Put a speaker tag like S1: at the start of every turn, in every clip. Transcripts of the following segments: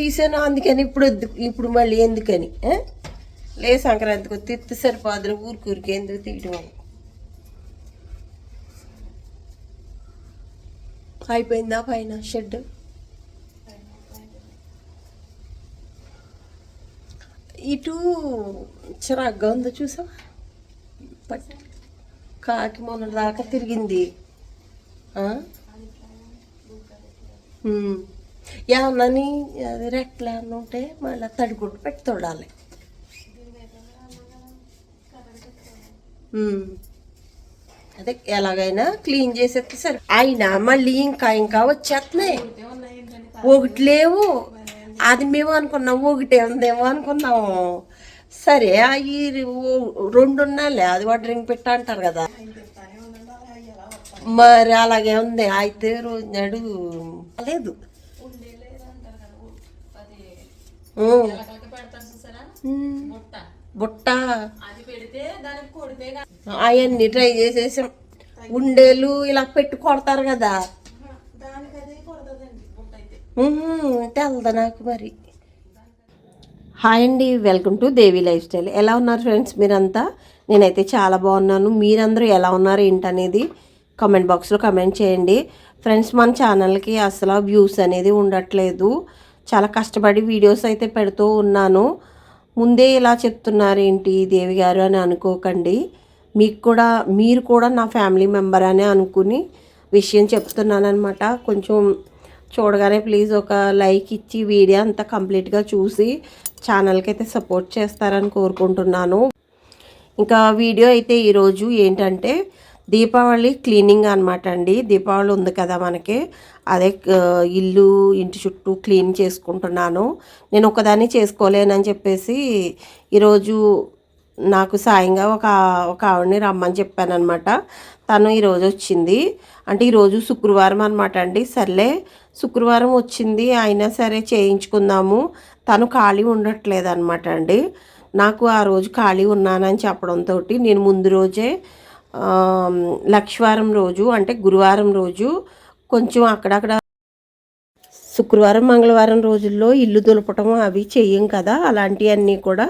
S1: తీసాను అందుకని ఇప్పుడు వద్దు ఇప్పుడు మళ్ళీ ఎందుకని? లే సంక్రాంతికి తిత్తి సరిపోదులు ఊరికూరికి ఎందుకు తీయడం అని. అయిపోయిందా పైన షెడ్ ఇటు చిరాగ్గా ఉందో చూసావా పట్- కాకి మొన్న దాకా తిరిగింది. ఏమన్నాని అది రెక్కలు ఏమన్నా ఉంటే మళ్ళీ తడిగుడ్డు పెట్టి తొడాలి. అదే ఎలాగైనా క్లీన్ చేసేస్తే సరే. అయినా మళ్ళీ ఇంకా ఇంకా వచ్చేస్తున్నాయి. ఒకటి లేవు. అది మేము అనుకున్నాం ఒకటే ఉందేమో అనుకున్నాము సరే అవి రెండు ఉన్నాలే అది వాడు పెట్ట పెట్టా అంటారు కదా. మరి అలాగే ఉంది అయితే రోజు నాడు లేదు. బుట్ట. అవన్నీ ట్రై చేసేసాం. ఉండేలు ఇలా పెట్టి కొడతారు కదా. తెలదు నాకు మరి. హాయ్ అండి welcome to Devi life style. ఎలా ఉన్నారు ఫ్రెండ్స్ మీరంతా? నేనైతే చాలా బాగున్నాను. మీరందరూ ఎలా ఉన్నారు ఏంటనేది కామెంట్ బాక్స్లో కమెంట్ చేయండి. ఫ్రెండ్స్ మన ఛానల్కి అసలు వ్యూస్ అనేది ఉండట్లేదు. చాలా కష్టపడి వీడియోస్ అయితే పెడుతూ ఉన్నాను. ముందే ఇలా చెప్తున్నారు ఏంటి దేవి గారు అని అనుకోకండి. మీకు కూడా మీరు కూడా నా ఫ్యామిలీ మెంబర్ అని అనుకుని విషయం చెప్తున్నాను అనమాట కొంచెం చూడగానే ప్లీజ్ ఒక లైక్ ఇచ్చి వీడియో అంతా కంప్లీట్గా చూసి ఛానల్కి అయితే సపోర్ట్ చేస్తారని కోరుకుంటున్నాను. ఇంకా వీడియో అయితే ఈరోజు ఏంటంటే దీపావళి క్లీనింగ్ అనమాట అండి. దీపావళి ఉంది కదా మనకి. అదే ఇల్లు ఇంటి చుట్టూ క్లీన్ చేసుకుంటున్నాను. నేను ఒకదాన్ని చేసుకోలేనని చెప్పేసి ఈరోజు నాకు సాయంగా ఒక ఒక ఆవిడని రమ్మని చెప్పాను అనమాట తను ఈరోజు వచ్చింది. అంటే ఈరోజు శుక్రవారం అనమాట అండి. సర్లే శుక్రవారం వచ్చింది. అయినా సరే చేయించుకుందాము. తను ఖాళీ ఉండట్లేదు అనమాట అండి. నాకు ఆ రోజు ఖాళీ ఉన్నానని చెప్పడంతో నేను ముందు రోజే లక్షవారం రోజు అంటే గురువారం రోజు కొంచెం అక్కడక్కడ శుక్రవారం మంగళవారం రోజుల్లో ఇల్లు దులపటం అవి చెయ్యం కదా. అలాంటివన్నీ కూడా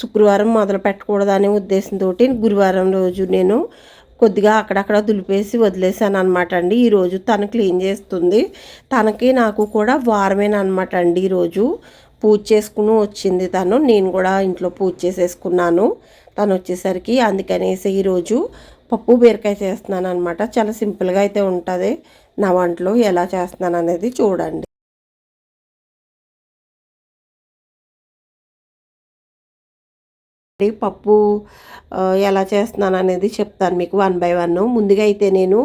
S1: శుక్రవారం మొదలు పెట్టకూడదనే ఉద్దేశంతో గురువారం రోజు నేను కొద్దిగా అక్కడక్కడ దులిపేసి వదిలేసాను అనమాట అండి ఈరోజు తను క్లీన్ చేస్తుంది. తనకి నాకు కూడా వారమేనమాట అండి ఈరోజు పూజ చేసుకుని వచ్చింది తను. నేను కూడా ఇంట్లో పూజ చేసేసుకున్నాను తను వచ్చేసరికి. అందుకనేసి ఈరోజు పప్పు బీరకాయ చేస్తున్నాను అనమాట చాలా సింపుల్గా అయితే ఉంటుంది. నా వంటలో ఎలా చేస్తున్నాను అనేది చూడండి. పప్పు ఎలా చేస్తున్నాను అనేది చెప్తాను మీకు వన్ బై వన్. ముందుగా అయితే నేను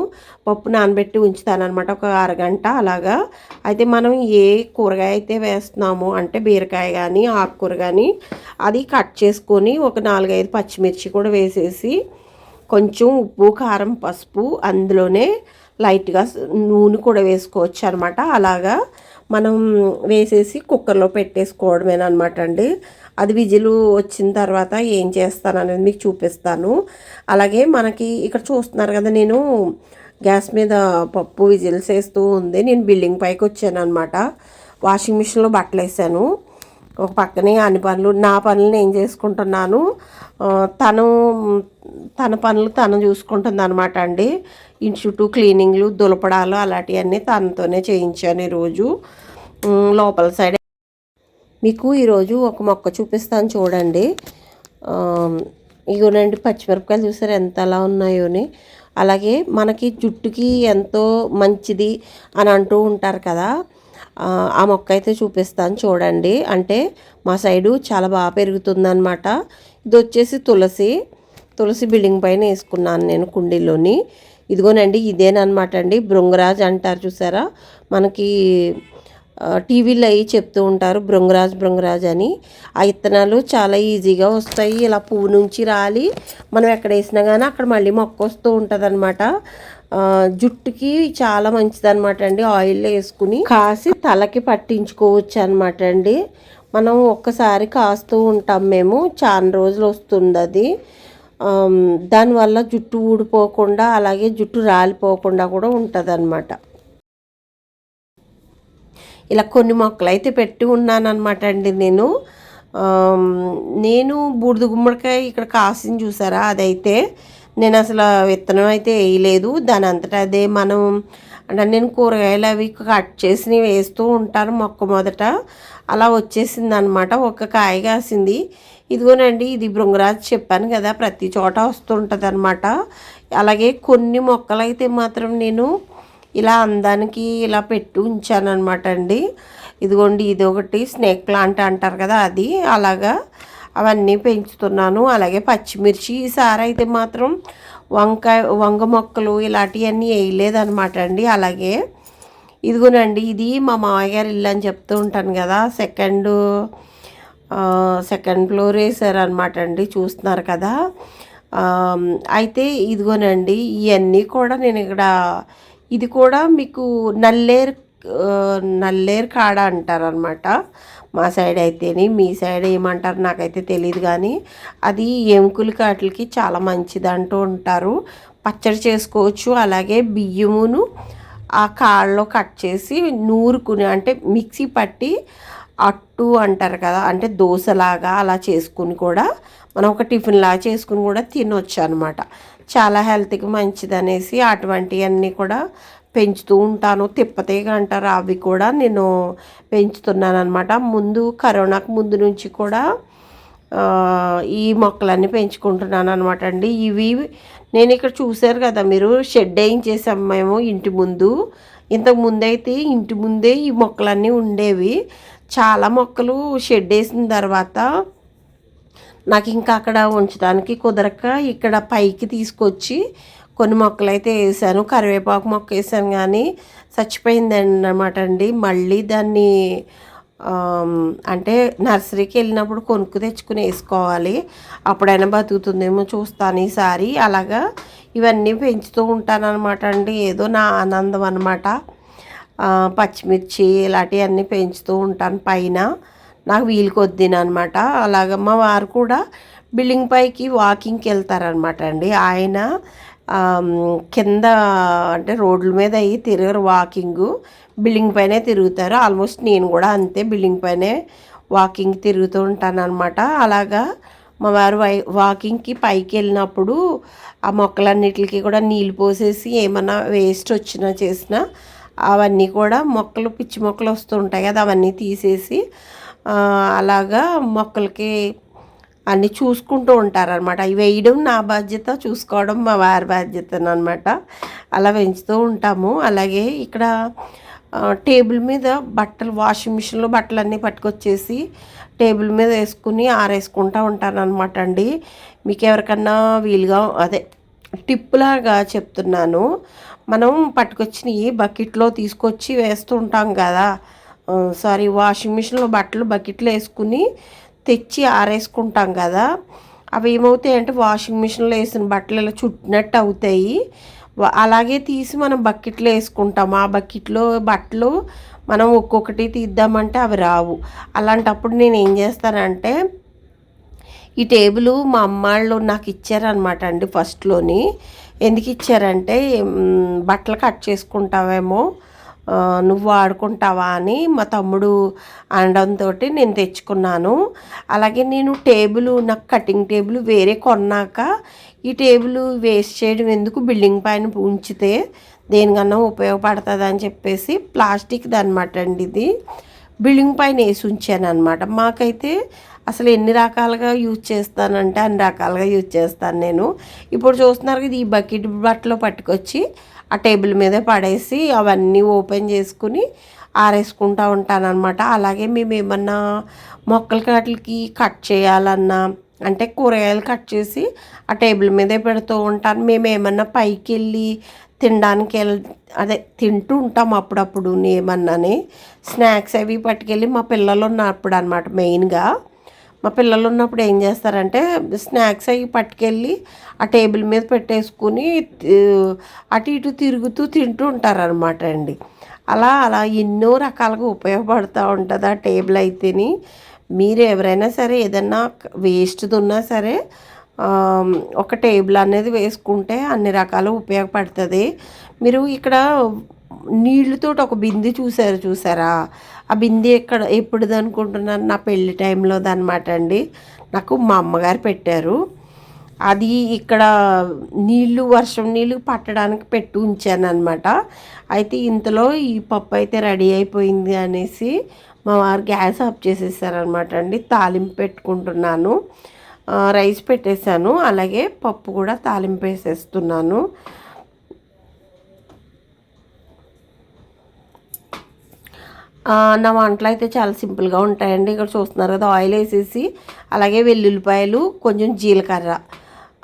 S1: పప్పు నానబెట్టి ఉంచుతాను అనమాట ఒక అరగంట అలాగా. అయితే మనం ఏ కూరగాయ అయితే వేస్తున్నామో అంటే బీరకాయ కానీ ఆకుకూర కానీ అది కట్ చేసుకొని ఒక నాలుగైదు పచ్చిమిర్చి కూడా వేసేసి కొంచెం ఉప్పు కారం పసుపు అందులోనే లైట్గా నూనె కూడా వేసుకోవచ్చు అనమాట అలాగా మనం వేసేసి కుక్కర్లో పెట్టేసుకోవడమేనమాట అండి. అది విజిల్ వచ్చిన తర్వాత ఏం చేస్తాను అనేది మీకు చూపిస్తాను. అలాగే మనకి ఇక్కడ చూస్తున్నారు కదా నేను గ్యాస్ మీద పప్పు విజిల్స్ వేస్తూ ఉంది. నేను బిల్డింగ్ పైకి వచ్చాను అనమాట వాషింగ్ మిషన్లో బట్టలు వేసాను ఒక పక్కనే అన్ని పనులు నా పనులు నేను చేసుకుంటున్నాను? తను తన పనులు తను చూసుకుంటుంది అనమాట అండి. ఇంటి చుట్టూ క్లీనింగ్లు దులపడాలు అలాంటివన్నీ తనతోనే చేయించాను ఈరోజు. లోపల సైడ్ మీకు ఈరోజు ఒక మొక్క చూపిస్తాను చూడండి. ఇగోనండి పచ్చిమిరపకాయలు చూసారు ఎంత అలా ఉన్నాయోని అలాగే మనకి జుట్టుకి ఎంతో మంచిది అని అంటూ ఉంటారు కదా. ఆ, మొక్క అయితే చూపిస్తాను చూడండి. అంటే మా సైడు చాలా బాగా పెరుగుతుందనమాట ఇది వచ్చేసి తులసి. తులసి బిల్డింగ్ పైన వేసుకున్నాను నేను కుండీలోని. ఇదిగోనండి ఇదేనమాట అండి. భృంగరాజ్ అంటారు చూసారా? మనకి టీవీలు టీవీలో అవి చెప్తూ ఉంటారు భృంగరాజ్ భృంగరాజ్ అని. ఆ ఇత్తనాలు చాలా ఈజీగా వస్తాయి. ఇలా పువ్వు నుంచి రాలి. మనం ఎక్కడ వేసినా కానీ అక్కడ మళ్ళీ మొక్క వస్తూ ఉంటుంది అనమాట జుట్టుకి చాలా మంచిది అనమాట అండి ఆయిల్ వేసుకుని. కాసి తలకి పట్టించుకోవచ్చు అనమాట అండి. మనం ఒక్కసారి కాస్తూ ఉంటాం మేము చాలా రోజులు వస్తుంది అది. దానివల్ల జుట్టు ఊడిపోకుండా అలాగే జుట్టు రాలిపోకుండా కూడా ఉంటుంది ఇలా కొన్ని మొక్కలు అయితే పెట్టి ఉన్నానమాట అండి నేను. నేను బూడిద గుమ్మడికాయ ఇక్కడ కాసింది చూసారా? అదైతే నేను అసలు విత్తనం అయితే వేయలేదు. దాని అంతటా అదే మనం అంటే నేను కూరగాయలు అవి కట్ చేసి వేస్తూ ఉంటాను మొక్క మొదట. అలా వచ్చేసింది అనమాట ఒక కాయ కాసింది. ఇదిగోనండి ఇది భృంగరాజు చెప్పాను కదా ప్రతి చోట వస్తుంటుంది అనమాట అలాగే కొన్ని మొక్కలు అయితే మాత్రం నేను ఇలా అందానికి ఇలా పెట్టి ఉంచాను అనమాట అండి. ఇదిగోండి ఇది ఒకటి స్నేక్ ప్లాంట్ అంటారు కదా అది. అలాగా అవన్నీ పెంచుతున్నాను. అలాగే పచ్చిమిర్చి ఈసారి అయితే మాత్రం వంకాయ వంగ మొక్కలు ఇలాంటివన్నీ వేయలేదన్నమాట అండి. అలాగే ఇదిగోనండి ఇది మా మామయ్య ఇల్లు అని చెప్తూ ఉంటాను కదా సెకండ్ సెకండ్ ఫ్లోర్ వేసారనమాట అండి చూస్తున్నారు కదా. అయితే ఇదిగోనండి ఇవన్నీ కూడా నేను ఇక్కడ ఇది కూడా మీకు నల్లేరు నల్లేరు కాడ అంటారు అనమాట మా సైడ్ అయితేని మీ సైడ్ ఏమంటారు నాకైతే తెలియదు కానీ అది ఎముకలు కాటికి చాలా మంచిది అంటూ ఉంటారు. పచ్చడి చేసుకోవచ్చు అలాగే బియ్యమును ఆ కాళ్ళలో కట్ చేసి నూరుకుని అంటే మిక్సీ పట్టి అట్టు అంటారు కదా అంటే దోశలాగా అలా చేసుకుని కూడా మనం ఒక టిఫిన్ లాగా చేసుకుని కూడా తినొచ్చు అనమాట చాలా హెల్త్కి మంచిది అనేసి అటువంటివన్నీ కూడా పెంచుతూ ఉంటాను. తిప్పతీగ అంటారు. అవి కూడా నేను పెంచుతున్నాను అనమాట ముందు కరోనాకు ముందు నుంచి కూడా ఈ మొక్కలన్నీ పెంచుకుంటున్నాను అనమాట అండి. ఇవి నేను ఇక్కడ చూశారు కదా మీరు షెడ్ వేయించేసాం మేము ఇంటి ముందు. ఇంతకు ముందైతే ఇంటి ముందే ఈ మొక్కలన్నీ ఉండేవి. చాలా మొక్కలు షెడ్ వేసిన తర్వాత నాకు ఇంకా అక్కడ ఉంచడానికి కుదరక ఇక్కడ పైకి తీసుకొచ్చి కొన్ని మొక్కలు అయితే వేసాను కరివేపాకు మొక్క వేసాను కానీ చచ్చిపోయింది అనమాట అండి. మళ్ళీ దాన్ని అంటే నర్సరీకి వెళ్ళినప్పుడు కొనుక్కు తెచ్చుకుని వేసుకోవాలి. అప్పుడైనా బతుకుతుందేమో చూస్తాను ఈసారి. అలాగా ఇవన్నీ పెంచుతూ ఉంటాను అనమాట అండి. ఏదో నా ఆనందం అనమాట పచ్చిమిర్చి ఇలాంటివన్నీ పెంచుతూ ఉంటాను పైన. నాకు వీలు కొద్దిన అనమాట అలాగ మా వారు కూడా బిల్డింగ్ పైకి వాకింగ్కి వెళ్తారనమాట అండి. ఆయన కింద అంటే రోడ్ల మీద అయ్యి తిరగరు వాకింగ్. బిల్డింగ్ పైనే తిరుగుతారు. ఆల్మోస్ట్ నేను కూడా అంతే బిల్డింగ్ పైనే వాకింగ్ తిరుగుతూ ఉంటాను అనమాట అలాగా మా వారు వై వాకింగ్కి పైకి వెళ్ళినప్పుడు ఆ మొక్కలన్నిటికి కూడా నీళ్ళు పోసేసి ఏమన్నా వేస్ట్ వచ్చినా చేసినా అవన్నీ కూడా మొక్కలు పిచ్చి మొక్కలు వస్తుంటాయి కదా అవన్నీ తీసేసి అలాగా మొక్కలకి అన్నీ చూసుకుంటూ ఉంటారనమాట అవి వేయడం నా బాధ్యత చూసుకోవడం మా వారి బాధ్యత అనమాట అలా పెంచుతూ ఉంటాము. అలాగే ఇక్కడ టేబుల్ మీద బట్టలు వాషింగ్ మిషన్లో బట్టలన్నీ పట్టుకొచ్చేసి టేబుల్ మీద వేసుకుని ఆరేసుకుంటూ ఉంటాను అనమాట అండి. మీకు ఎవరికన్నా వీలుగా అదే టిప్పులాగా చెప్తున్నాను. మనం పట్టుకొచ్చినవి బకెట్లో తీసుకొచ్చి వేస్తూ ఉంటాం కదా. సారీ వాషింగ్ మిషన్లో బట్టలు బకెట్లో వేసుకుని తెచ్చి ఆరేసుకుంటాం కదా. అవి ఏమవుతాయి అంటే వాషింగ్ మిషన్లో వేసిన బట్టలు ఇలా చుట్టినట్టు అవుతాయి. అలాగే తీసి మనం బకెట్లో వేసుకుంటాం. ఆ బకెట్లో బట్టలు మనం ఒక్కొక్కటి తీద్దామంటే అవి రావు. అలాంటప్పుడు నేను ఏం చేస్తానంటే ఈ టేబుల్ మా అమ్మాళ్ళు నాకు ఇచ్చారనమాట అండి ఫస్ట్లోని. ఎందుకు ఇచ్చారంటే బట్టలు కట్ చేసుకుంటావేమో నువ్వు వాడుకుంటావా అని మా తమ్ముడు అనడంతో నేను తెచ్చుకున్నాను. అలాగే నేను టేబుల్ నాకు కటింగ్ టేబుల్ వేరే కొన్నాక ఈ టేబుల్ వేస్ట్ చేయడం ఎందుకు? బిల్డింగ్ పైన ఉంచితే దేనికన్నా ఉపయోగపడుతుంది అని చెప్పేసి ప్లాస్టిక్ది అనమాట అండి ఇది. బిల్డింగ్ పైన వేసి ఉంచాను అనమాట మాకైతే అసలు ఎన్ని రకాలుగా యూజ్ చేస్తానంటే అన్ని రకాలుగా యూజ్ చేస్తాను నేను. ఇప్పుడు చూస్తున్నారు కదా ఈ బకెట్ బట్టలో పట్టుకొచ్చి ఆ టేబుల్ మీదే పడేసి అవన్నీ ఓపెన్ చేసుకుని ఆరేసుకుంటూ ఉంటాను అనమాట అలాగే మేము ఏమన్నా మొక్కలకి వాటికి కట్ చేయాలన్నా అంటే కూరగాయలు కట్ చేసి ఆ టేబుల్ మీదే పెడుతూ ఉంటాను. మేము ఏమన్నా పైకి వెళ్ళి తినడానికి వెళ్ అదే తింటూ ఉంటాం అప్పుడప్పుడు ఏమన్నాని. స్నాక్స్ అవి పట్టుకెళ్ళి మా పిల్లలు ఉన్నప్పుడు అనమాట మెయిన్గా. మా పిల్లలు ఉన్నప్పుడు ఏం చేస్తారంటే స్నాక్స్ అవి పట్టుకెళ్ళి ఆ టేబుల్ మీద పెట్టేసుకుని అటు ఇటు తిరుగుతూ తింటూ ఉంటారనమాట అండి. అలా అలా ఎన్నో రకాలుగా ఉపయోగపడుతూ ఉంటుంది ఆ టేబుల్ అయితేని. మీరు ఎవరైనా సరే ఏదన్నా వేస్ట్ది ఉన్నా సరే ఒక టేబుల్ అనేది వేసుకుంటే అన్ని రకాలు ఉపయోగపడుతుంది. మీరు ఇక్కడ నీళ్ళతో ఒక బింది చూసారు చూసారా? ఆ బింది ఎక్కడ ఎప్పుడుది అనుకుంటున్నాను? నా పెళ్ళి టైంలో అనమాట అండి. నాకు మా అమ్మగారు పెట్టారు. అది ఇక్కడ నీళ్ళు వర్షం నీళ్ళు పట్టడానికి పెట్టి ఉంచాను అనమాట అయితే ఇంతలో ఈ పప్పు అయితే రెడీ అయిపోయింది అనేసి మా వారు గ్యాస్ ఆఫ్ చేసేసారనమాట అండి. తాలింపు పెట్టుకుంటున్నాను. రైస్ పెట్టేశాను. అలాగే పప్పు కూడా తాలింపు వేసేస్తున్నాను ఆ, నా వంటలు అయితే చాలా సింపుల్గా ఉంటాయండి. ఇక్కడ చూస్తున్నారు కదా ఆయిల్ వేసేసి అలాగే వెల్లుల్లిపాయలు కొంచెం జీలకర్ర.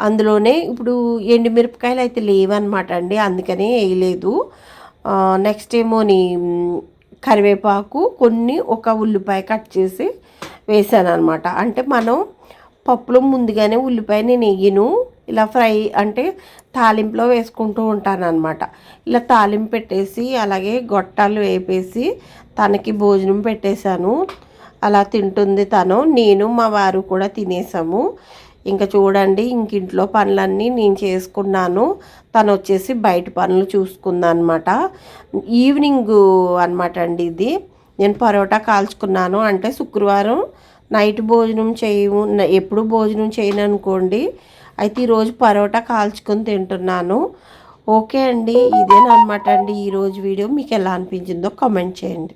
S1: అందులోనే ఇప్పుడు ఎండుమిరపకాయలు అయితే లేవన్నమాట అండి అందుకనే వేయలేదు. నెక్స్ట్ ఏమోని కరివేపాకు కొన్ని ఒక ఉల్లిపాయ కట్ చేసి వేసాను అనమాట అంటే మనం పప్పులో ముందుగానే ఉల్లిపాయ నేను వేయను. ఇలా ఫ్రై అంటే తాలింపులో వేసుకుంటూ ఉంటాను అనమాట ఇలా తాలింపు పెట్టేసి అలాగే గొట్టాలు వేపేసి తనకి భోజనం పెట్టేశాను. అలా తింటుంది తను. నేను మా వారు కూడా తినేసాము. ఇంకా చూడండి ఇంక ఇంట్లో పనులన్నీ నేను చేసుకున్నాను. తను వచ్చేసి బయట పనులు చూసుకుందనమాట ఈవినింగ్ అనమాట అండి ఇది. నేను పరోటా కాల్చుకున్నాను. అంటే శుక్రవారం నైట్ భోజనం చేయము ఎప్పుడు భోజనం చేయను అనుకోండి అయితే ఈరోజు పరోటా కాల్చుకొని తింటున్నాను. ఓకే అండి ఇదేనమాట అండి ఈరోజు వీడియో. మీకు ఎలా అనిపించిందో కామెంట్ చేయండి.